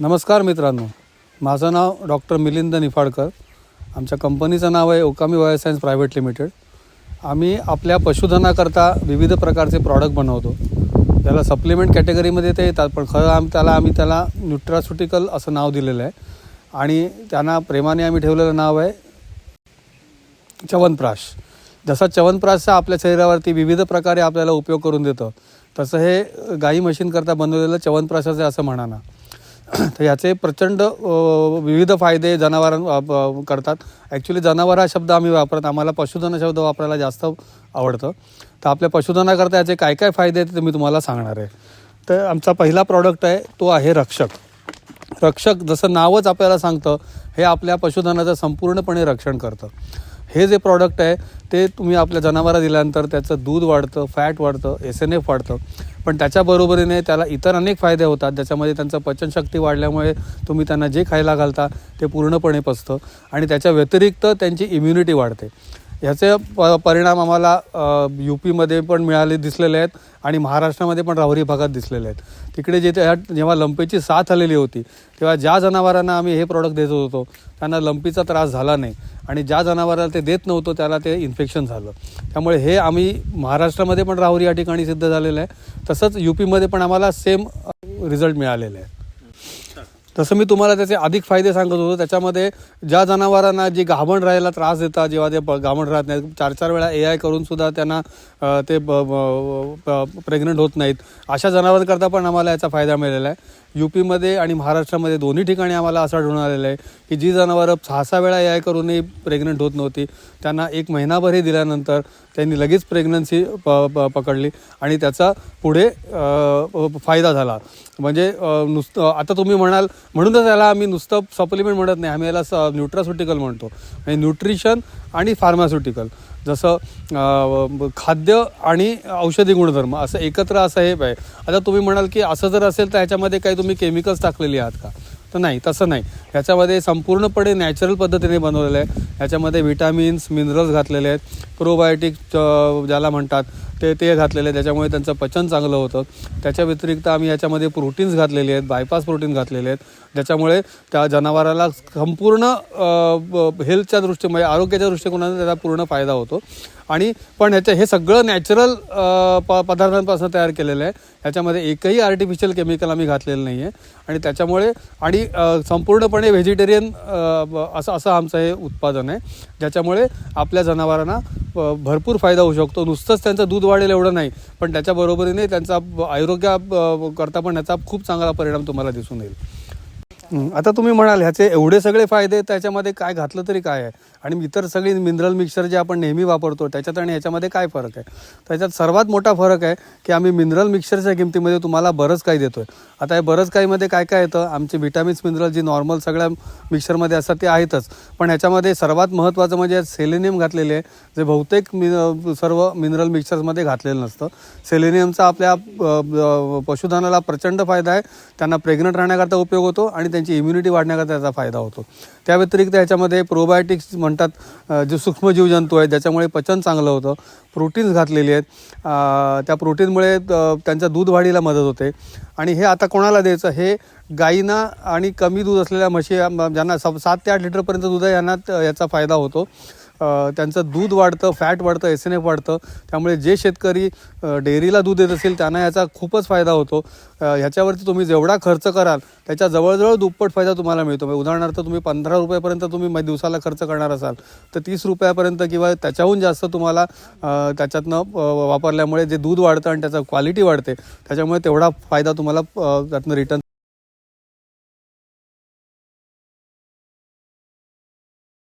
नमस्कार मित्रांनो. माझं नाव डॉक्टर मिलिंद निफाडकर. आमच्या कंपनीचं नाव आहे ओकामी बायोसायन्स प्रायव्हेट लिमिटेड. आम्ही आपल्या पशुधनाकरता विविध प्रकारचे प्रॉडक्ट बनवतो. त्याला सप्लिमेंट कॅटेगरीमध्ये ते येतात पण खरं आम त्याला आम्ही त्याला न्यूट्रास्युटिकल असं नाव दिलेलं आहे. आणि त्यांना प्रेमाने आम्ही ठेवलेलं नाव आहे च्यवनप्राश. जसा चवनप्राशचा आपल्या शरीरावरती विविध प्रकारे आपल्याला उपयोग करून देतं तसं हे गाई म्हशींकरता बनवलेलं चवनप्राशाचं आहे असं म्हणा ना तर याचे प्रचंड विविध फायदे जनावरां करतात. ॲक्च्युली जनावर हा शब्द आम्ही वापरत आम्हाला पशुधन शब्द वापरायला जास्त आवडतं. तर आपल्या पशुधनाकरता याचे काय काय फायदे आहेत ते मी तुम्हाला सांगणार आहे. तर आमचा पहिला प्रॉडक्ट आहे तो आहे रक्षक. रक्षक जसं नावच आपल्याला सांगतं हे आपल्या पशुधनाचं संपूर्णपणे रक्षण करतं. हे जे प्रॉडक्ट आहे ते तुम्ही आपल्या जनावरा दिल्यानंतर त्याचं दूध वाढतं फॅट वाढतं एस एन एफ वाढतं. पण त्याच्याबरोबरीने त्याला इतर अनेक फायदे होतात ज्याच्यामध्ये त्यांचं पचनशक्ती वाढल्यामुळे तुम्ही त्यांना जे खायला घालता ते पूर्णपणे पचतं. आणि त्याच्या व्यतिरिक्त त्यांची इम्युनिटी वाढते. ह्याचे प परिणाम आम्हाला यू पीमध्ये पण मिळाले दिसलेले आहेत आणि महाराष्ट्रामध्ये पण राहुरी भागात दिसलेले आहेत. तिकडे जिथे ह्या- जेव्हा लंपीची साथ आलेली होती तेव्हा ज्या जनावरांना आम्ही हे प्रॉडक्ट देत होतो त्यांना लंपीचा त्रास झाला नाही. आणि ज्या जनावराला ते देत नव्हतं त्याला ते इन्फेक्शन झालं. त्यामुळे हे आम्ही महाराष्ट्रामध्ये पण राहुरी या ठिकाणी सिद्ध झालेलं आहे. तसंच यू पीमध्ये पण आम्हाला सेम रिझल्ट मिळालेले आहे तसं मी तुम्हाला त्याचे अधिक फायदे सांगत होतो. त्याच्यामध्ये ज्या जनावरांना जी घाबण राहायला त्रास देतात जेव्हा ते घाबण गाभण राहत नाहीत चार चार वेळा ए आय करून सुद्धा त्यांना ते प्रेग्नंट होत नाहीत. अशा जनावरांकरता पण आम्हाला याचा फायदा मिळालेला आहे. यू पीमध्ये आणि महाराष्ट्रामध्ये दोन्ही ठिकाणी आम्हाला असं आढळून आलेलं आहे की जी जनावरं सहा सहा वेळा ए आय करूनही प्रेग्नंट होत नव्हती त्यांना एक महिनाभर हे दिल्यानंतर त्यांनी लगेच प्रेग्नन्सी प प पकडली आणि त्याचा पुढे फायदा झाला. म्हणजे नुसतं आता तुम्ही म्हणाल म्हणूनच याला आम्ही नुसतं सप्लिमेंट म्हणत नाही. आम्ही याला स न्यूट्रास्युटिकल म्हणतो. म्हणजे न्यूट्रिशन आणि फार्मास्युटिकल जसं खाद्य आणि औषधी गुणधर्म असं एकत्र असं हे आहे. आता तुम्ही म्हणाल की असं जर असेल तर ह्याच्यामध्ये काही तुम्ही केमिकल्स टाकलेली आहात का? तर नाही तसं नाही. ह्याच्यामध्ये संपूर्णपणे नॅचरल पद्धतीने बनवलेलं आहे. ह्याच्यामध्ये व्हिटॅमिन्स मिनरल्स घातलेले आहेत. प्रोबायोटिक ज्याला म्हणतात. ते ते घातलेले त्याच्यामुळे त्यांचं पचन चांगलं होतं. त्याच्या व्यतिरिक्त आम्ही याच्यामध्ये प्रोटीन्स घातलेले आहेत बायपास प्रोटीन घातलेले आहेत. ज्याच्यामुळे त्या जनावराला संपूर्ण हेल्थच्या दृष्टी म्हणजे आरोग्याच्या दृष्टिकोनाने त्याचा पूर्ण फायदा होतो. आणि पण ह्याचं हे सगळं नॅचरल प पदार्थांपासून तयार केलेलं आहे. ह्याच्यामध्ये एकही आर्टिफिशियल केमिकल आम्ही घातलेलं नाही आहे आणि त्याच्यामुळे आणि संपूर्णपणे व्हेजिटेरियन असं असं आमचं हे उत्पादन आहे. ज्याच्यामुळे आपल्या जनावरांना भरपूर फायदा होऊ शकतो. नुसतंच त्यांचं दूध वाढेल एवढं नाही. पण त्याच्याबरोबरीने त्यांचा आरोग्या करता पण याचा खूप चांगला परिणाम तुम्हाला दिसून येईल. आता तुम्ही म्हणाल ह्याचे एवढे सगळे फायदे त्याच्यामध्ये काय घातलं तरी काय आहे? आणि इतर सगळी मिनरल मिक्सर जे आपण नेहमी वापरतो त्याच्यात आणि ह्याच्यामध्ये काय फरक आहे? त्याच्यात सर्वात मोठा फरक आहे की आम्ही मिनरल मिक्सरच्या किमतीमध्ये तुम्हाला बरंच काही देतोय. आता हे बरंच काहीमध्ये काय काय येतं? आमचे विटामिन्स मिनरल जी नॉर्मल सगळ्या मिक्सरमध्ये असतात ते आहेतच. पण ह्याच्यामध्ये सर्वात महत्त्वाचं म्हणजे सेलेनियम घातलेले आहे जे बहुतेक मि सर्व मिनरल मिक्सर्समध्ये घातलेलं नसतं. सेलेनियमचा आपल्या पशुधनाला प्रचंड फायदा आहे. त्यांना प्रेग्नंट राहण्याकरता उपयोग होतो आणि त्यांची इम्युनिटी वाढण्याकरता त्याचा फायदा होतो. त्या व्यतिरिक्त याच्यामध्ये प्रोबायोटिक्स म्हणतात जे सूक्ष्मजीवजंतू आहेत ज्याच्यामुळे पचन चांगलं होतं प्रोटीन्स घातलेली आहेत त्या प्रोटीनमुळे त्यांच्या दूध वाढीला मदत होते. आणि हे आता कोणाला द्यायचं? हे गायींना आणि कमी दूध असलेल्या म्हशी ज्यांना स सात ते आठ लिटरपर्यंत दूध आहे यांना याचा फायदा होतो. त्यांचं दूध वाढतं फॅट वाढतं एस एन एफ वाढतं. त्यामुळे जे शेतकरी डेअरीला दूध देत असेल त्यांना याचा खूपच फायदा होतो. ह्याच्यावरती तुम्ही जेवढा खर्च कराल त्याच्या जवळजवळ दुप्पट फायदा तुम्हाला मिळतो. म्हणजे उदाहरणार्थ तुम्ही पंधरा रुपयापर्यंत तुम्ही दिवसाला खर्च करणार असाल तर तीस रुपयापर्यंत किंवा त्याच्याहून जास्त तुम्हाला त्याच्यातनं वापरल्यामुळे जे दूध वाढतं आणि त्याचं क्वालिटी वाढते त्याच्यामुळे तेवढा फायदा तुम्हाला त्यातनं रिटर्न